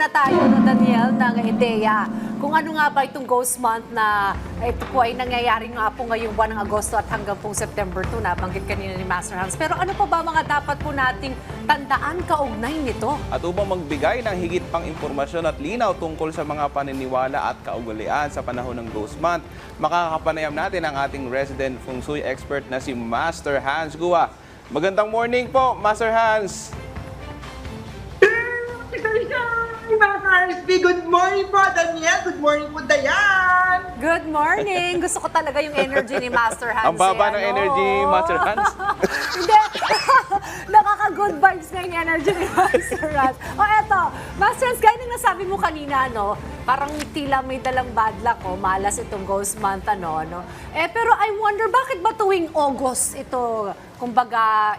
na tayo, no, Daniel, ng ideya. Kung ano nga ba itong Ghost Month na ito po ay nangyayari nga po ngayong buwan ng Agosto at hanggang pong September 2, nabanggit kanina ni Master Hans. Pero ano pa ba mga dapat po nating tandaan kaugnay nito? At upang magbigay ng higit pang impormasyon at linaw tungkol sa mga paniniwala at kaugalian sa panahon ng Ghost Month, makakapanayam natin ang ating resident feng shui expert na si Master Hans Gua. Magandang morning po, Master Hans! RSP, good morning po, Daniel. Good morning po, Dayan. Good morning! Gusto ko talaga yung energy ni Master Hans. Ang baba eh, ng ano? energy, Master Hans. Hindi. Nakaka-good vibes na yung energy ni Master Hans. O eto, Master Hans, gaya ng nasabi mo kanina, no? Parang tila may dalang bad luck, oh. Malas itong ghost month, ano, no? Eh, pero I wonder, bakit ba tuwing August ito, kumbaga,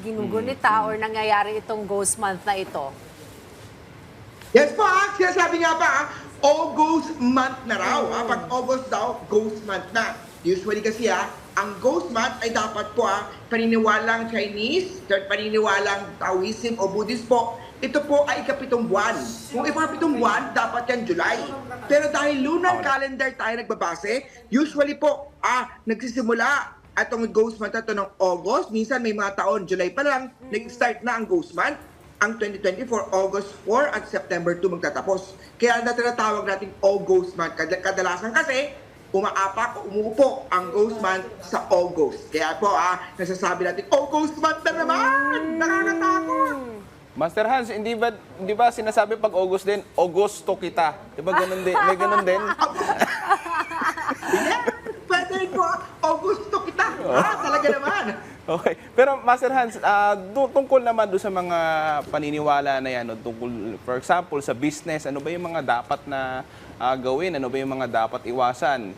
ginugunita or nangyayari itong ghost month na ito? Yes po, ah. Sinasabi nga pa, ah, August month na raw. ah. Pag August daw, ghost month na. Usually kasi, ah, ang ghost month ay dapat po, ah, paniniwalang Chinese, third paniniwalang Taoism o Buddhist po, ito po ay ikapitong buwan. Kung ikapitong buwan, dapat yan July. Pero dahil lunar calendar tayo nagbabase, usually po, ah, nagsisimula atong ghost month na to ng August. Minsan may mga taon, July pa lang, nag-start na ang ghost month. Ang 2024, August 4 at September 2 magtatapos. Kaya na tinatawag natin August month. Kad- Kadalasan kasi, umaapak o umuupo ang ghost month sa August. Kaya po, ah, nasasabi natin, August month na naman! Nakakatakot! Master Hans, hindi ba, hindi ba sinasabi pag August din, Augusto kita? Di ba ganun din? May ganun din? Yeah, pwede po, Augusto kita! Ah, talaga naman! Okay. Pero Master Hans, du- tungkol naman doon sa mga paniniwala na yan, no, tungkol, for example, sa business, ano ba yung mga dapat na ah, gawin? Ano ba yung mga dapat iwasan?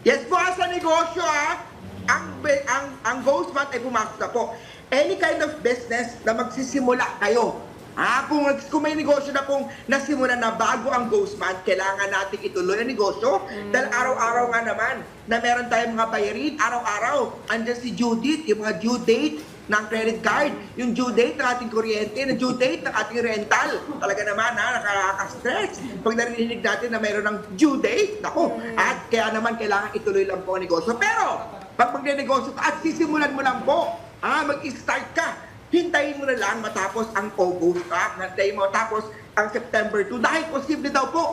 Yes po, sa negosyo ah, ang, ang, ang ghost month ay pumasok po. Any kind of business na magsisimula kayo. Ah, kung, kung may negosyo na pong nasimula na bago ang ghost month, kailangan natin ituloy ang negosyo. Dahil araw-araw nga naman na meron tayong mga bayarin, araw-araw. Andyan si Judith, yung mga due date ng credit card, yung due date ng ating kuryente, yung due date ng ating rental. Talaga naman ha, nakaka-stress. Pag narinig natin na mayroon ng due date, nako, at kaya naman kailangan ituloy lang po ang negosyo. Pero, pag magne-negosyo ka at sisimulan mo lang po, ah, mag-start ka, hintayin mo na lang matapos ang August ka, hintayin mo tapos ang September 2 dahil posible daw po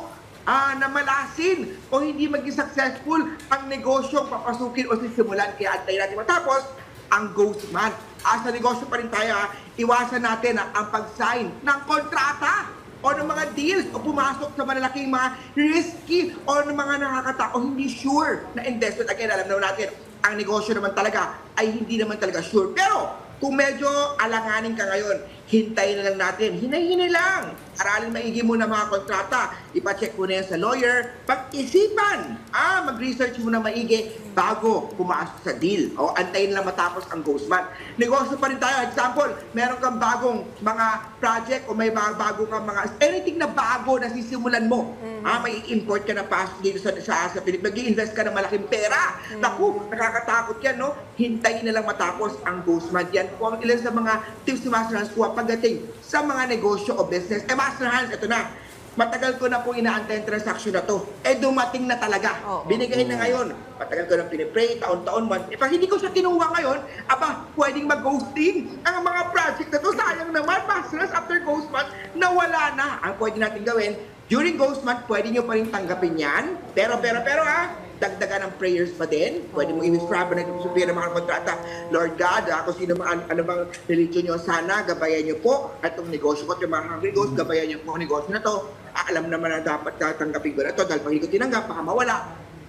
ah, na malasin o hindi maging successful ang negosyong papasukin o sisimulan. Kaya antayin natin matapos ang ghost month. Ah, sa negosyo pa rin tayo, ah, iwasan natin ah, ang pag-sign ng kontrata o ng mga deals o pumasok sa malalaking mga risky o ng mga nakakata o hindi sure na investment. Again, alam naman natin, ang negosyo naman talaga ay hindi naman talaga sure. Pero kung medyo alanganin ka ngayon, hintayin na lang natin. Hinay-hinay lang. Aralin maigi muna mga kontrata. Ipacheck mo na yan sa lawyer. Pag-isipan. Ah, mag-research muna maigi bago pumasok sa deal. O antayin lang matapos ang ghost month. Negosyo pa rin tayo. Example, meron kang bagong mga project o may mga bago kang mga anything na bago na sisimulan mo. Ah, may import ka na pasok dito sa sa, sa Pilipinas. Mag-i-invest ka ng malaking pera. Naku, nakakatakot yan, no? Hintayin na lang matapos ang ghost month. Yan po ang ilan sa mga tips ni Master Hans pagdating sa mga negosyo o business. Eh, Master Hans, ito na. Matagal ko na po inaantay ang transaction na to. Eh, dumating na talaga. Oo. Binigay na ngayon. Matagal ko na pinipray, taon-taon, month. Eh, pag hindi ko siya kinuha ngayon, aba, pwedeng mag-ghosting. Ang mga project na to, sayang naman, Master Hans, after ghost month, nawala na. Ang pwede natin gawin, during ghost month, pwede nyo pa rin tanggapin yan. Pero, pero, pero, ah, dagdagan ng prayers pa din. Pwede mo i-describe na supir ng mga kontrata. Lord God, ah, kung sino man, ano bang religion nyo, sana gabayan nyo po itong negosyo ko, itong mga hungry ghost, gabayan nyo po ang negosyo na to. Ah, alam naman na dapat tatanggapin ko na to dahil pag hindi ko tinanggap, baka mawala.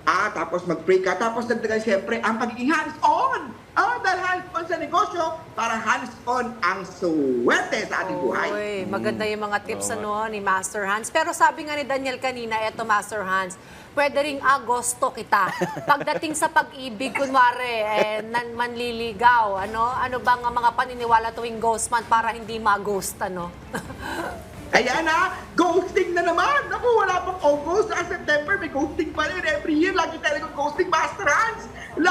Ah, tapos mag-pray ka. Tapos dagdagan siyempre ang pagiging hands-on. Sa negosyo, para hands-on ang suwerte sa ating buhay. Uy, maganda yung mga tips ano, ni Master Hans. Pero sabi nga ni Daniel kanina, eto Master Hans, pwede ring Agosto kita. Pagdating sa pag-ibig, kunwari, eh, nan manliligaw, ano? Ano ba ang mga paniniwala tuwing ghost month para hindi ma-ghost, ano? Ayan na, ghosting na naman. Naku, wala pang August. Sa September, may ghosting pa rin. Every year, lagi tayo nag-ghosting, Master Hans.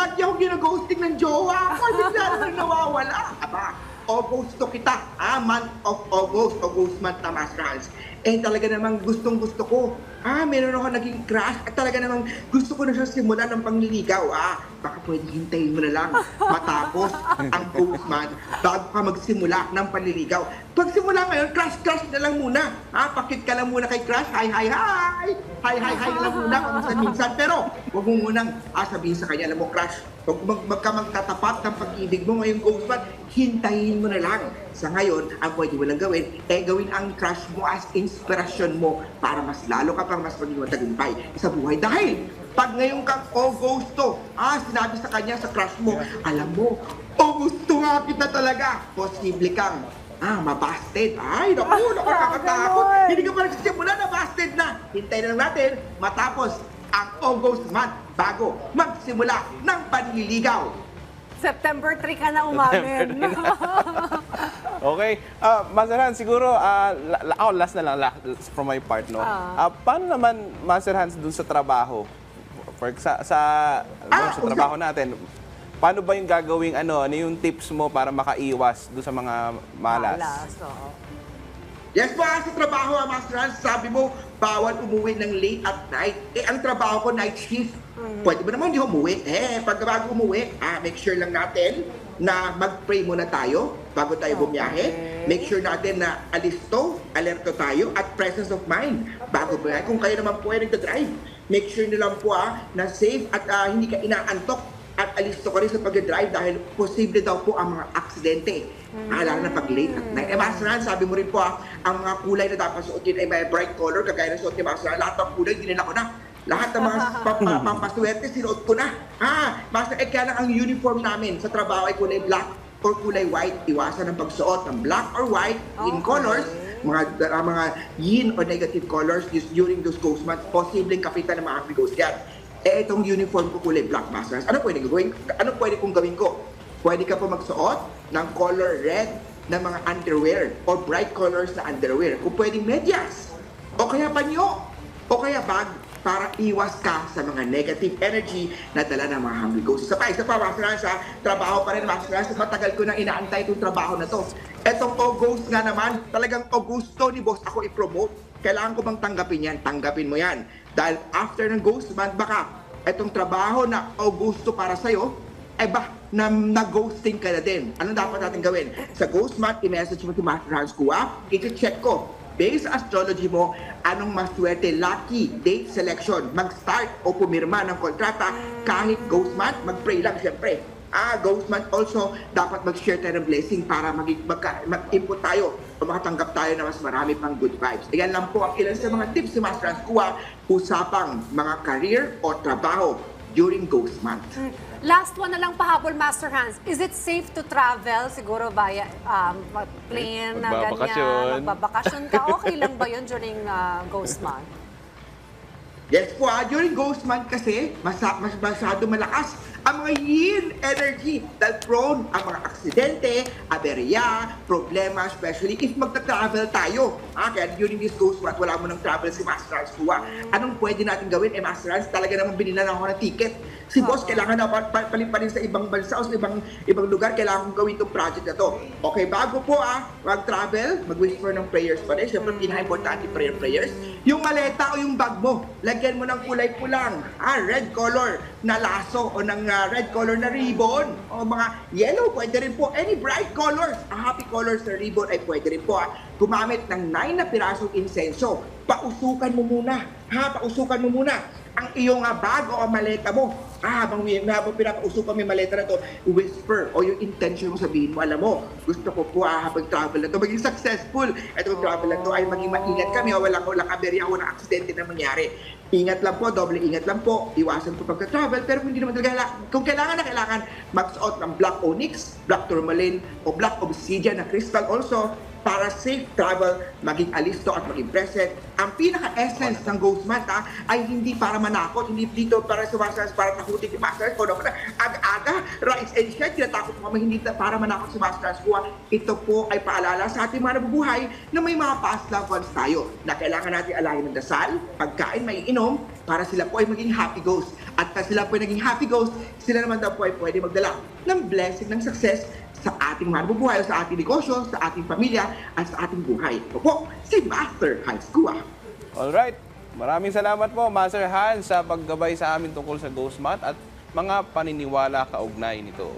Lagi akong gina-ghosting ng jowa ko. Bigla na lang nawawala. Aba, Augusto kita, ah, month of August, August month na Hans. Eh talaga namang gustong gusto ko. Ah, meron ako naging crush at talaga namang gusto ko na siya simulan ng pangliligaw. Ah, baka pwede hintayin mo na lang matapos ang Ghost month bago ka magsimula ng panliligaw. Pag simula ngayon, crush-crush na lang muna. Ah, pakit ka lang muna kay crush. Hi, hi, hi! Hi, hi, hi lang muna kung minsan. Pero, huwag mo munang ah, sabihin sa kanya, alam mo, crush, Huwag mag, magka magtatapat ng pag-ibig mo ngayong ghost month, hintayin mo na lang. Sa ngayon, ang pwede mo lang gawin, eh gawin ang crush mo as inspirasyon mo para mas lalo ka pang mas maging matagumpay sa buhay. Dahil, pag ngayon kang Augusto, ah, sinabi sa kanya sa crush mo, alam mo, Augusto nga kita talaga. Posible kang Ah, mabasted. Ay, naku, naku, nakakatakot. Ganon. Hindi ka pa nagsisimula na busted na. Hintayin na lang natin matapos ang August month bago magsimula ng panliligaw. September 3 ka na umamin. Okay. Ah, Master Hans, siguro, ah, la- ako last na lang la- from my part, no? Ah. Ah, paano naman, Master Hans, dun sa trabaho? For, sa, sa, dun Ah, sa trabaho natin, paano ba yung gagawing, ano, ano yung tips mo para makaiwas dun sa mga malas? Malas, oo. Yes po, ah, sa trabaho, ah, Master Hans, sabi mo, bawal umuwi ng late at night. Eh, ang trabaho ko, night shift. Pwede ba naman hindi umuwi? Eh, pag bago umuwi, ah, make sure lang natin na mag-pray muna tayo bago tayo bumiyahe. Okay. Make sure natin na alisto, alerto tayo, at presence of mind bago bumiyahe. Kung kayo naman po ay nagda-drive, make sure nyo lang po ah, na safe at ah, hindi ka inaantok at alisto ka rin sa pag-drive dahil posible daw po ang mga aksidente. Ah, lalo na pag late at night. Eh, Master sabi mo rin po ah, ang mga kulay na dapat suotin ay may bright color, kagaya ng suot ni Master Han. Lahat ng kulay, dinila ko na. Lahat ng mga pa- pa- pampaswerte, sinuot ko na. Ah, Master, eh kaya lang ang uniform namin sa trabaho ay kulay black or kulay white. Iwasan ang pagsuot ng black or white in Okay. colors mga uh, mga yin or negative colors is during those ghost months, posibleng kapitan ng mga happy ghost yan. Eh, itong uniform ko kulay black masters. Ano pwede gawin? Ano pwede kong gawin ko? Pwede ka po magsuot ng color red na mga underwear or bright colors na underwear. Kung pwedeng medyas. O kaya panyo. O kaya bag para iwas ka sa mga negative energy na dala ng mga hungry ghosts. Isa pa, isa pa, Master Hans, ha? trabaho pa rin, Master Hans. Matagal ko nang inaantay itong trabaho na to. Etong August nga naman, talagang Augusto ni boss ako i-promote. Kailangan ko bang tanggapin yan? Tanggapin mo yan. Dahil after ng ghost month, baka etong trabaho na Augusto para sa'yo, eh ba, na, na-ghosting ka na din. Anong dapat natin gawin? Sa ghost month, i-message mo si Master Hans Kua, i-check ko. Based astrology mo, anong maswerte lucky date selection, mag-start o pumirma ng kontrata. Kahit ghost month, mag-pray lang siyempre. Ah, ghost month also, dapat mag-share tayo ng blessing para maging, magka, mag-input tayo o makatanggap tayo na mas marami pang good vibes. Ayan lang po ang ilan sa mga tips ni Master Kua usapang mga career o trabaho during ghost month. Last one na lang pahabol, Master Hans. Is it safe to travel siguro via um, plane na Magbabakasyon. ganyan? Magbabakasyon ka. Okay lang ba yun during uh, ghost month? Yes po, ah, during ghost month kasi, masa, mas masyado malakas ang mga yin energy dahil prone ang mga aksidente, aberya, problema, especially if magta-travel tayo. Ah, kaya during this ghost month, wala mo ng travel si Master Hans Kuwa. Anong pwede natin gawin? Eh, Master Hans, talaga naman binilan ako ng ticket. Si boss, kailangan na pa- pa- paliparin sa ibang bansa o sa ibang, ibang lugar, kailangan kong gawin itong project na to. Okay, bago po ah, mag-travel, mag-whisper ng prayers pa rin. Siyempre, pinaka-importante prayer prayers. Yung maleta o yung bag mo, lagyan mo ng kulay pulang, ah, red color na laso o ng ah, red color na ribbon o mga yellow, pwede rin po. Any bright colors, ah, happy colors na ribbon ay pwede rin po. Ah. Gumamit ng 9 na pirasong insenso. Pausukan mo muna. Ha, pausukan mo muna ang iyong ah, bag o maleta mo. Ah, habang, habang pinapausukan mo yung maleta na to, whisper o yung intention mo sabihin mo, alam mo, gusto ko po ah, habang travel na to, maging successful. Itong travel na to ay maging maingat kami o walang, walang aberya o walang aksidente na mangyari. Ingat lang po, doble ingat lang po, iwasan po pagka-travel, pero kung hindi naman talaga, kung kailangan na kailangan, magsuot ng black onyx, black tourmaline, o black obsidian na crystal also, para safe travel, maging alisto at maging present. Ang pinaka-essence ng Ghost Month ha, ay hindi para manakot, hindi dito para sumasas, para takutin si Master naman, aga-aga, rise and shine, tinatakot mo hindi para manakot si Master Kuha. Ito po ay paalala sa ating mga nabubuhay na may mga past loved ones tayo na kailangan natin alayin ng dasal, pagkain, may inom, para sila po ay maging happy ghost. At pag sila po ay naging happy ghost, sila naman daw po ay pwede magdala ng blessing, ng success ating mabubuhay, sa ating negosyo, sa ating pamilya, at sa ating buhay. Ito po, si Master Hans Kua. Alright. Maraming salamat po, Master Hans, sa paggabay sa amin tungkol sa Ghost Month at mga paniniwala kaugnay nito.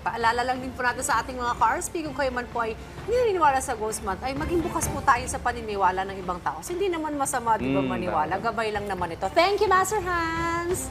Paalala lang din po natin sa ating mga ka-RSP kung kayo man po ay naniniwala sa Ghost Month, ay maging bukas po tayo sa paniniwala ng ibang tao. Hindi naman masama, di ba, Mm, maniwala. Gabay lang naman ito. Thank you, Master Hans!